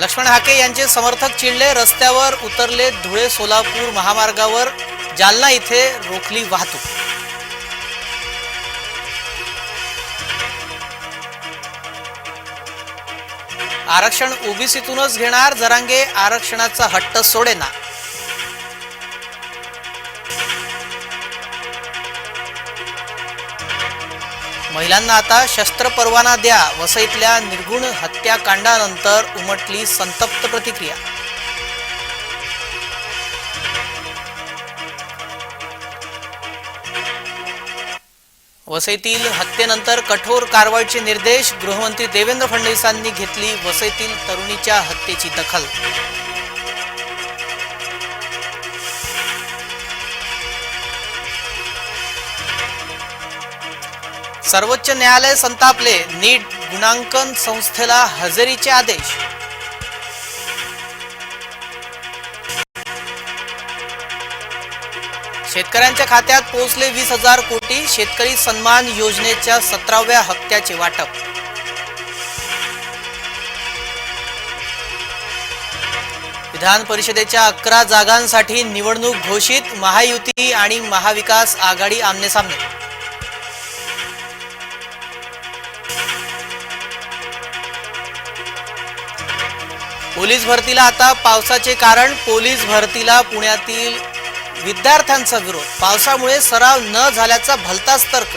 लक्ष्मण हाके यांचे समर्थक चिडले रस्त्यावर उतरले धुळे सोलापूर महामार्गावर. जालना इथे रोखली वाहतूक. आरक्षण ओबीसीतूनच घेणार जरांगे आरक्षणाचा हट्ट सोडेना. महिलांना आता शस्त्र परवाना द्या वसईतल्या निर्गुण हत्याकांडानंतर उमटली संतप्त प्रतिक्रिया. वसईतील हत्येनंतर कठोर कारवाईचे निर्देश गृहमंत्री देवेंद्र फडणवीसांनी घेतली वसईतील तरुणीच्या हत्येची दखल. सर्वोच्च न्यायालय संतापले नीट गुणांकन संस्थेला हजेरीचे आदेश. शेतकऱ्यांच्या खात्यात पोहोचले वीस हजार कोटी शेतकरी सन्मान योजनेच्या सतराव्या हप्त्याचे वाटप. विधान परिषदेच्या अकरा जागांसाठी निवडणूक घोषित महायुती आणि महाविकास आघाडी आमनेसामने. पोलीस भरतीला आता पावसाचे कारण पोलीस भरतीला पुण्यातील विद्यार्थ्यांचा विरोध. पावसामुळे सराव न झाल्याचा भलताच तर्क